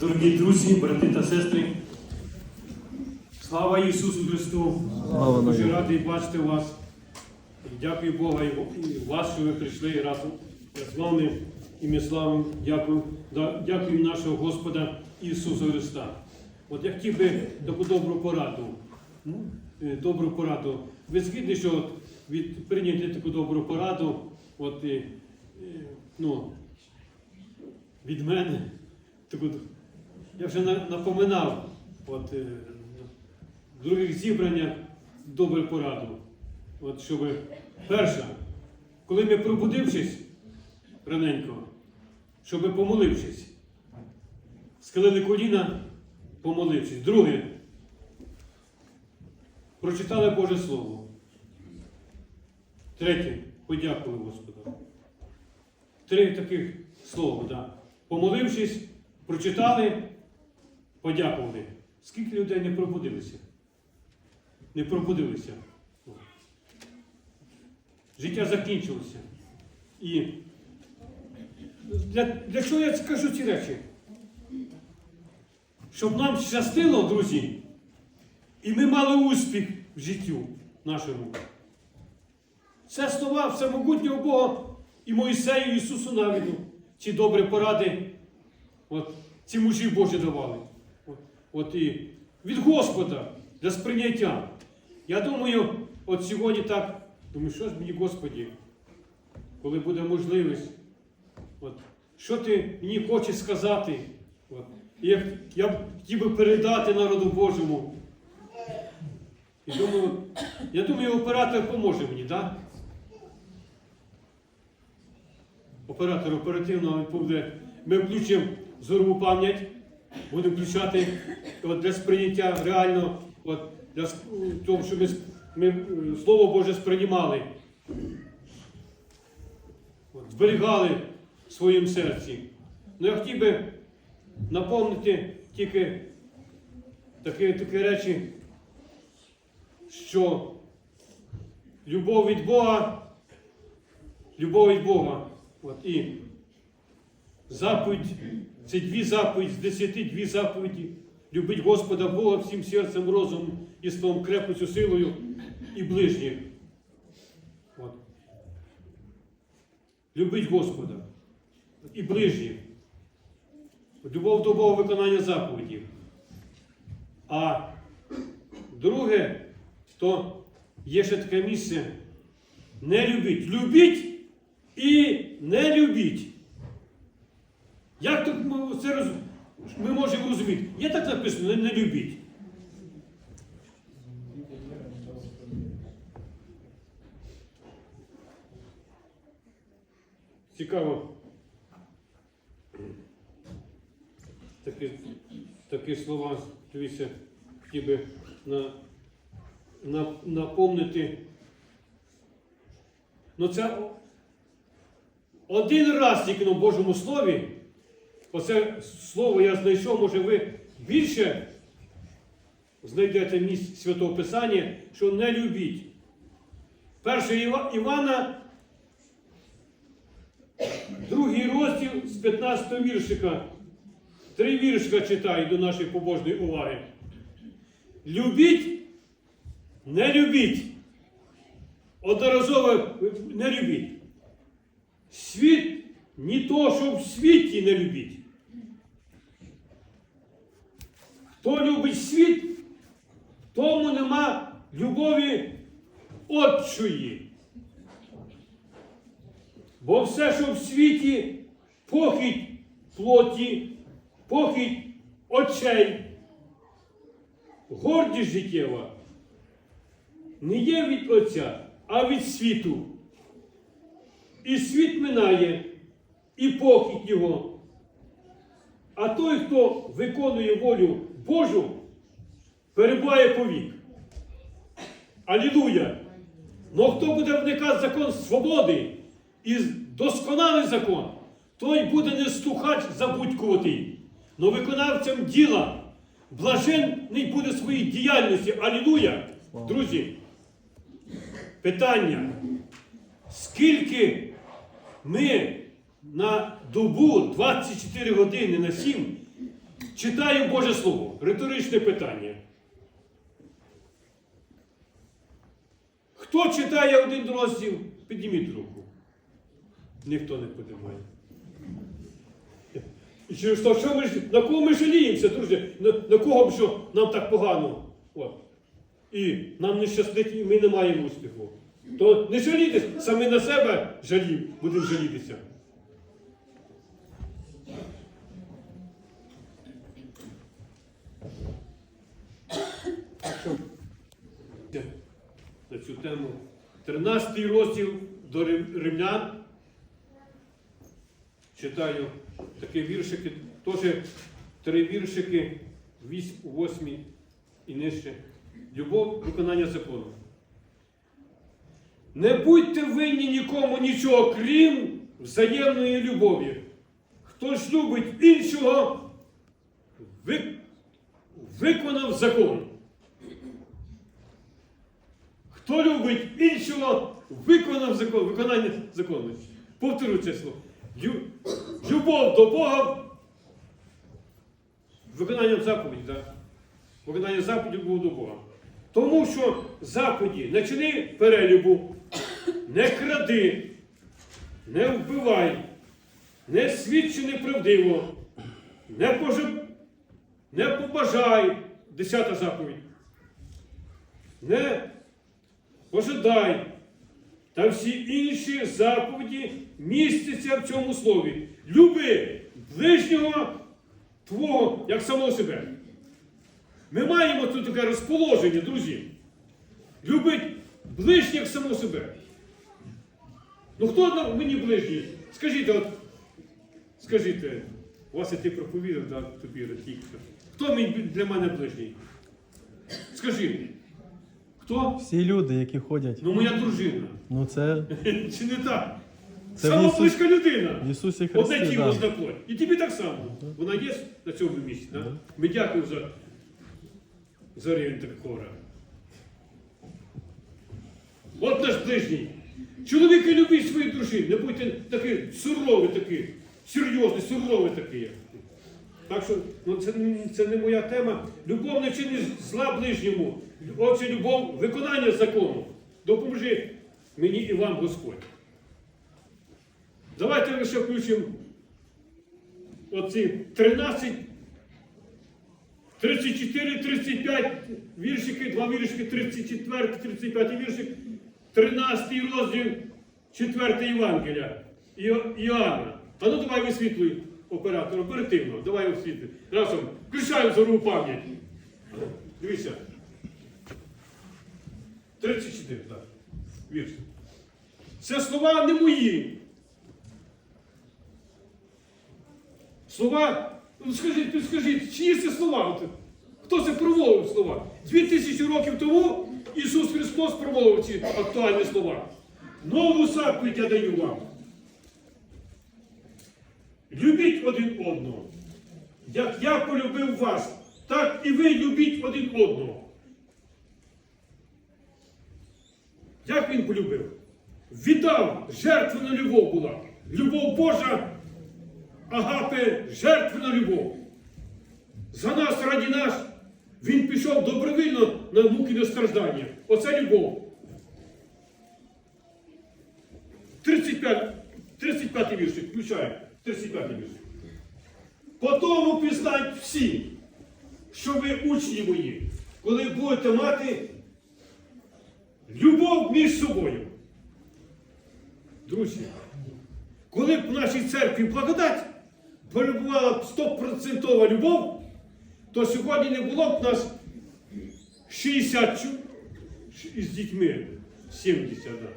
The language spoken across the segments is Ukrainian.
Дорогі друзі, брати та сестри, слава Ісусу Христу! Слава Дуже радий бачити вас. Дякую Богу і вас, що ви прийшли разом з вами. І ми славимо, дякую, дякую нашого Господа Ісуса Христа. От я хотів би таку добру пораду. ну, е, Добру пораду. Ви згідні, що від прийняти таку добру пораду, от, е, е, ну, від мене. Таку, я вже напоминав от, е, в других зібраннях добру пораду. От, щоб, перша, коли ми пробудившись раненько, щоб помолившись, схилили коліна, помолившись. Друге, прочитали Боже Слово. Третє, подякували Господу. Три таких слова, да. Помолившись, прочитали, подякували. Скільки людей не пробудилися? Не пробудилися. Життя закінчилося. І для, для чого я скажу ці речі? Щоб нам щастило, друзі, і ми мали успіх в життю нашому. Це слова всемогутнього Бога і Моїсею, Ісусу Навіду. Ці добрі поради, от, ці мужі Божі давали. От, і від Господа для сприйняття. Я думаю, от сьогодні так, думаю, що ж мені, Господі, коли буде можливість, от, що ти мені хочеш сказати? От, як я б хотів би передати народу Божому. І думаю, я думаю, оператор поможе мені, так? Оператор оперативно відповідає. Ми включимо зорову пам'ять, будемо включати от, для сприйняття реально, от, для того, щоб ми, ми е, Слово Боже сприймали, от, зберігали в своєму серці. Ну я хотів би напомнити тільки такі, такі речі, що любов від Бога, любов від Бога. От, і заповідь, це дві заповіді, з десяти дві заповіді. Любить Господа Бога всім серцем, розумом і словом крепостю, силою і ближніх. От. Любить Господа і ближніх. Любов до Бога виконання заповідів. А друге, то є ще таке місце не любіть. Любіть і не любіть. Як так ми, це роз... ми можемо розуміти? Є так написано, не, не любіть. Цікаво. Такі, такі слова, дивіться, хотів би на, на, напомнити. Ну це один раз тільки на Божому Слові, оце слово я знайшов, може ви більше знайдете місць Святого Писання, що не любіть. Перше Івана, другий розділ з 15 віршика. Три віршика читаю до нашої побожної уваги. Любіть, не любіть. Одноразово не любіть. Світ ні то, що в світі не любіть. Хто любить світ, тому нема любові отчої. Бо все, що в світі, похідь плоті, похідь очей, гордість життєва не є від Отця, а від світу. І світ минає, і похідь його. А той, хто виконує волю Божу, перебуває повік. Алілуя! Но хто буде вникати закон свободи і досконалий закон, той буде не стухач забудькуватий, но виконавцем діла. Блаженний буде своїй діяльності. Алілуя! Друзі, питання. Скільки ми на добу 24 години на 7 читаю Боже Слово. Риторичне питання. Хто читає один розділ, підніміть руку. Ніхто не піднімає. І що ми на кого ми жаліємося, друзі? На, на кого б що нам так погано? От. І нам не щастить, і ми не маємо успіху. То не жалітесь, самі на себе жалім, будемо жалітися. На цю тему. 13 розділ до Рим- римлян. Читаю такі віршики, теж три віршики, 8 і нижче. Любов, виконання закону. Не будьте винні нікому нічого, крім взаємної любові. Хто ж любить іншого, ви- виконав закон. Хто любить іншого, виконав закон, виконання закону. Повторю це слово. Лю- Любов до Бога. Виконанням заповіді, так? Виконання заповіді любов до Бога. Тому що заповіді не чини перелюбу, не кради, не вбивай, не свідчи неправдиво, не, пожи... не побажай, десята заповідь. Не пожидай. Та всі інші заповіді містяться в цьому слові. Люби ближнього твого, як самого себе. Ми маємо тут таке розположення, друзі. Любить ближніх як самого себе. Ну хто мені ближній? Скажіть, от, скажіть, е, Вася, ти проповідав, да, тобі тільки. Хто для мене ближній? Мені. Хто? Всі люди, які ходять. Ну, моя дружина. Ну це Чи не так? Це Сама Ісус- близька людина. в Ісусі Одне тіло Да. одна. І тобі так само. Вона є на цьому місці. Да? Ми дякуємо за, за рівень такого. От наш ближній. Чоловіки любіть свої дружини. Не будьте такі сурові, такі, серйозні, сурові такі. Так що ну, це, це не моя тема. Любов не чинить зла ближньому. Отже, любов виконання закону. Допоможи мені і вам, Господь. Давайте лише включимо оці 13, 34, 35 віршики, два віршики, 34, 35 віршик, 13 розділ, 4 Євангелія Іоанна. А ну давай висвітлюй оператор, оперативно, давай освітлюй. Разом, включаємо зору пам'ять. Дивіться. 34, так. Вірш. Це слова не мої. Слова, ну скажіть, ну скажіть, чиї це слова? Хто це промовив слова? Дві тисячі років тому Ісус Христос промовив ці актуальні слова. Нову заповідь я даю вам. Любіть один одного. Як я полюбив вас, так і ви любіть один одного. Як він полюбив? Віддав, жертвена любов була. Любов Божа Агапи жертвена любов. За нас, раді нас, він пішов добровільно на муки на страждання. Оце любов. 35, 35 віршик, включаю. 35 віршик. По тому пізнають всі, що ви учні мої, коли будете мати любов між собою. Друзі, коли б в нашій церкві благодать перебувала б стопроцентова любов, то сьогодні не було б нас 60 чу- із дітьми, 70, да.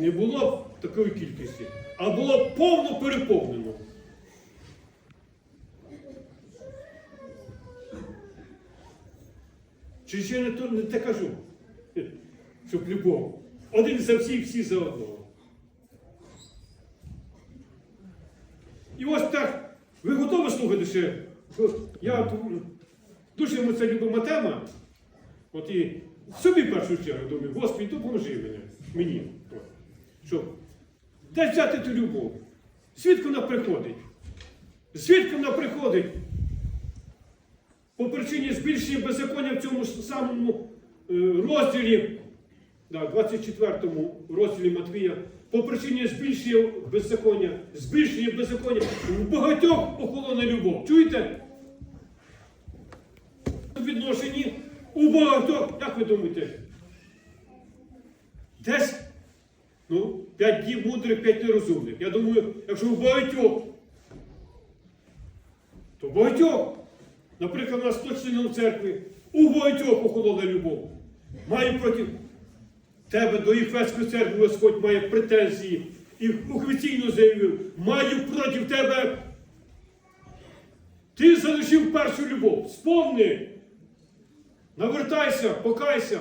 Не було б такої кількості, а було б повно переповнено. Чи ще не, то, не те кажу, щоб любов. Один за всіх, всі за одного. І ось так, ви готові слухати ще? Я дуже йому це любима тема. От і собі в першу чергу думаю, Господи, допоможи мені. Щоб де взяти ту любов? Звідки вона приходить? Звідки вона приходить? по причині збільшення беззаконня в цьому самому е, розділі, да, 24 розділі Матвія, по причині збільшення беззаконня, збільшення беззаконня, в багатьох охолоне любов. Чуєте? В відношенні у багатьох, як ви думаєте? Десь ну, п'ять дів мудрих, п'ять нерозумних. Я думаю, якщо у багатьох, то багатьох, наприклад, у нас 100 членів церкви, у багатьох охолола любов. Має проти тебе до Єфеської церкви Господь має претензії і офіційно заявив, маю проти тебе. Ти залишив першу любов. Сповни. Навертайся, покайся.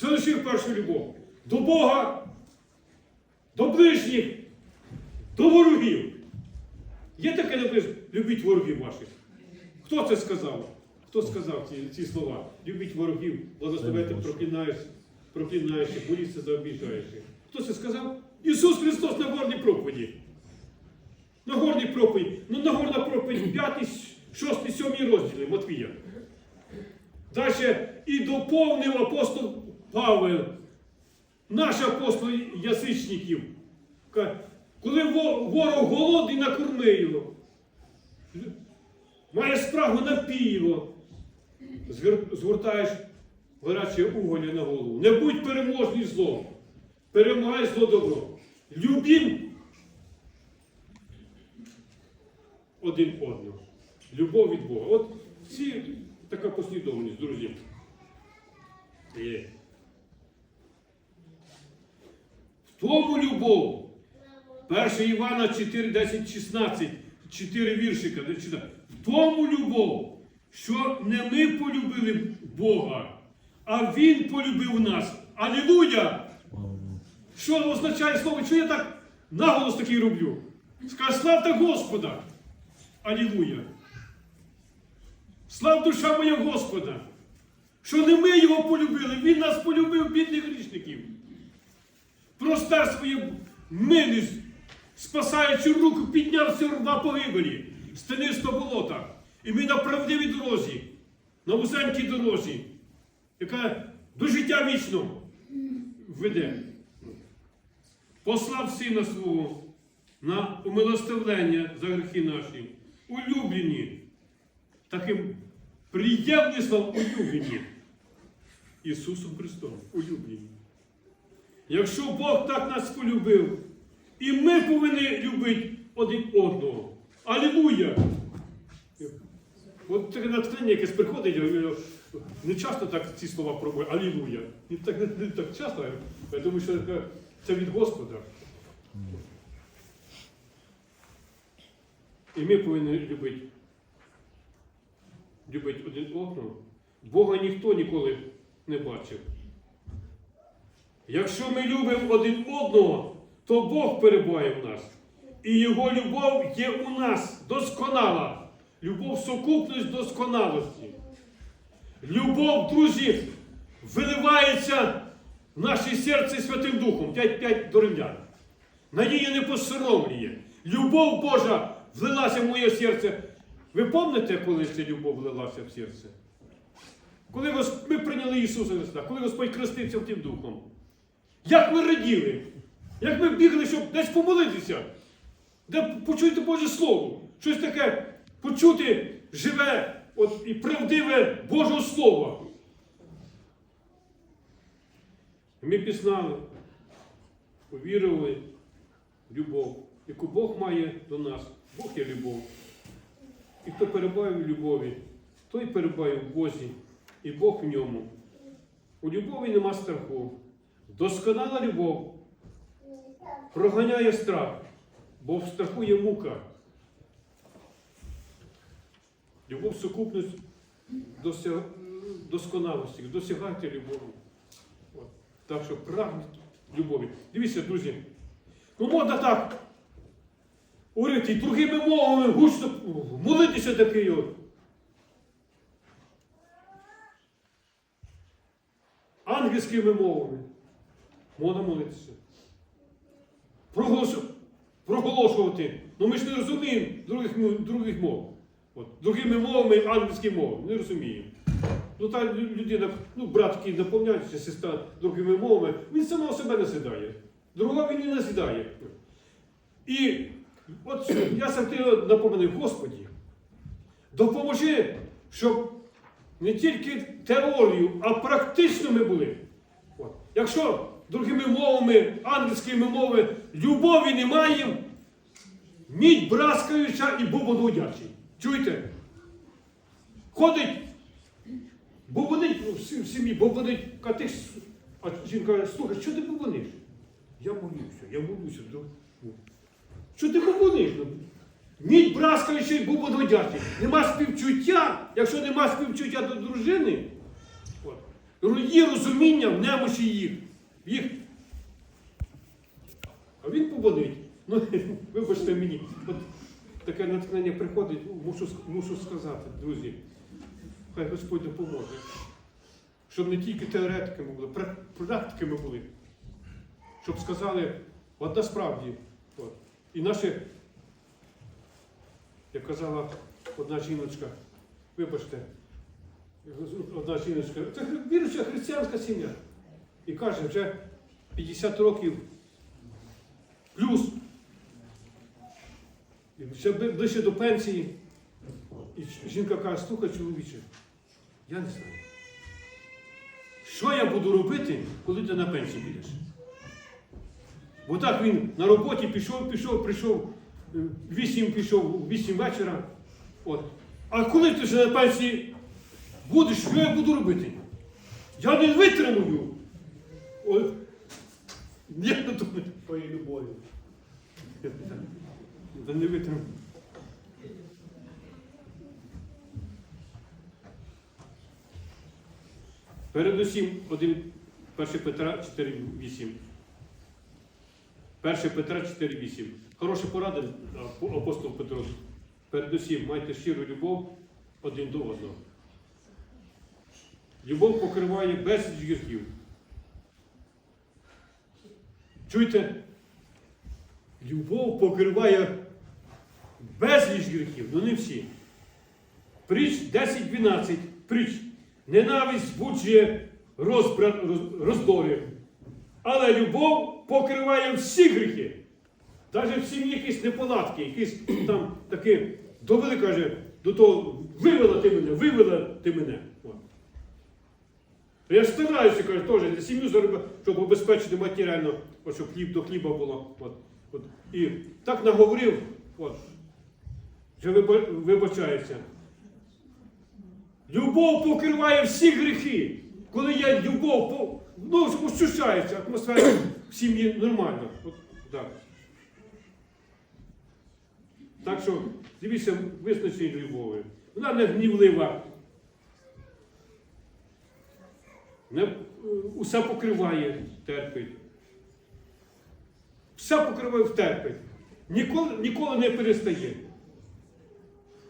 Залишив першу любов. До Бога, до ближніх, до ворогів. Є таке любіть ворогів ваших. Хто це сказав? Хто сказав ці, ці слова? Любіть ворогів, благословити, проклинаєшся, проклинаєшся, боріться за обіжаючих. Хто це сказав? Ісус Христос на горній проповіді. На горній проповіді. Ну, Нагорна проповідь 5, 6, 7 розділи Матвія. Далі і доповнив апостол Павел, наш апостол язичників. Каже, Коли ворог голодний, накорми його. Має спрагу напій його. Згортаєш горяче уголя на голову. Не будь переможний злом. Перемагай зло добро. Любім один одного. Любов від Бога. От ці така послідовність, друзі. Є. В тому любов. 1 Івана 4, 10, 16, 4 віршика. В тому любов, що не ми полюбили Бога, а Він полюбив нас. Алілуя! Що означає слово? Що я так наголос такий роблю? Скажи, славте Господа! Алілуя! Слав душа моя Господа! Що не ми його полюбили, Він нас полюбив, бідних грішників. Простер свою милість, спасаючи руку, піднявся рва погибелі, стенисто болота. І ми на правдивій дорозі, на вузенькій дорозі, яка до життя вічного веде. Послав сина свого на умилостивлення за гріхи наші, улюблені, таким приємним словом улюблені. Ісусом Христом, улюблені. Якщо Бог так нас полюбив, і ми повинні любити один одного. Алілуя! От таке натхнення якесь приходить, я не часто так ці слова пробую, алілуя. Не так, не, так часто, я думаю, що це- від Господа. І ми повинні любити. Любити один одного. Бога ніхто ніколи не бачив. Якщо ми любимо один одного, то Бог перебуває в нас. І Його любов є у нас досконала. Любов сукупність досконалості. Любов, друзі, виливається в наше серце Святим Духом. 5-5 до римлян. Надія не посоромлює. Любов Божа влилася в моє серце. Ви пам'ятаєте, коли ця любов влилася в серце? Коли ми прийняли Ісуса Христа, коли Господь хрестився тим Духом. Як ми раділи, як ми бігли, щоб десь помолитися, де почути Боже Слово, щось таке почути живе от, і правдиве Боже Слово. Ми пізнали, повірили в любов, яку Бог має до нас. Бог є любов. І хто перебуває в любові, той перебуває в Бозі, і Бог в ньому. У любові нема страху. Досконала любов проганяє страх, бо в страху є мука. Любов сукупність дося- досконалості. Досягайте любові. Так що прагніть любові. Дивіться, друзі. Ну можна так і другими мовами гучно молитися такий от. Ангельськими мовами. Можна молитися. Проголос- Проголошувати Ну ми ж не розуміємо других, других мов. От, другими мовами англійські мови. Не розуміємо. Ну та людина, ну брат який сестра другими мовами, він самого себе не сідає. Другого він не сідає. І от я завжди напоминаю, Господі, допоможи, щоб не тільки теорію, а практично ми були. От. Якщо другими мовами, англійськими мовами любові немає, мідь браскаюча і бубон гудячий. Чуєте? Ходить, бубонить ну, в сім'ї, бубонить, а ти а жінка каже, слухай, що ти бубониш? Я молюся, я молюся. Що ти бубониш? Ну, Мідь браскаючий і бубон гудячий. Нема співчуття, якщо нема співчуття до дружини, є розуміння в немощі їх. Їх. А він побонить. Ну, вибачте мені, от таке натхнення приходить, мушу, мушу сказати, друзі. Хай Господь допоможе. Щоб не тільки теоретиками були, пра- практиками були. Щоб сказали, от насправді. От. І наші, як казала одна жіночка, вибачте, одна жіночка, це віруюча християнська сім'я. І каже, вже 50 років плюс. І ще ближче до пенсії. І жінка каже, слухай, чоловіче, я не знаю. Що я буду робити, коли ти на пенсію підеш? Бо так він на роботі пішов, пішов, прийшов, е, вісім пішов, вісім вечора. От. А коли ти вже на пенсії будеш, що я буду робити? Я не витримую. От. Я не думаю. Твоєю любов'ю. Та не витримаю. Передусім, 1 Петра 4.8. 1 Петра 4.8. Хороша порада апостол Петро. Передусім, майте щиру любов один до одного. Любов покриває безліч гріхів. Чуєте? Любов покриває безліч гріхів, ну не всі. Притч 10-12. Притч. Ненависть збуджує роздори. Але любов покриває всі гріхи. Навіть в якісь неполадки, якісь там такі довели, каже, до того вивела ти мене, вивела ти мене. Я стараюся, каже, теж для сім'ю заробити, щоб обезпечити матеріально, от, щоб хліб до хліба було. От, от. І так наговорив, от, вже вибачається. Любов покриває всі гріхи. Коли є любов, ну, ощущається, атмосфера в сім'ї нормальна. От, так. так що, дивіться, визначення любові. Вона не гнівлива. Не, усе покриває, терпить. Все покриває, терпить. Ніколи, ніколи не перестає.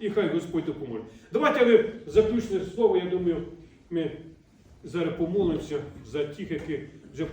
І хай Господь допоможе. Давайте ви заключне слово, я думаю, ми зараз помолимося за тих, які вже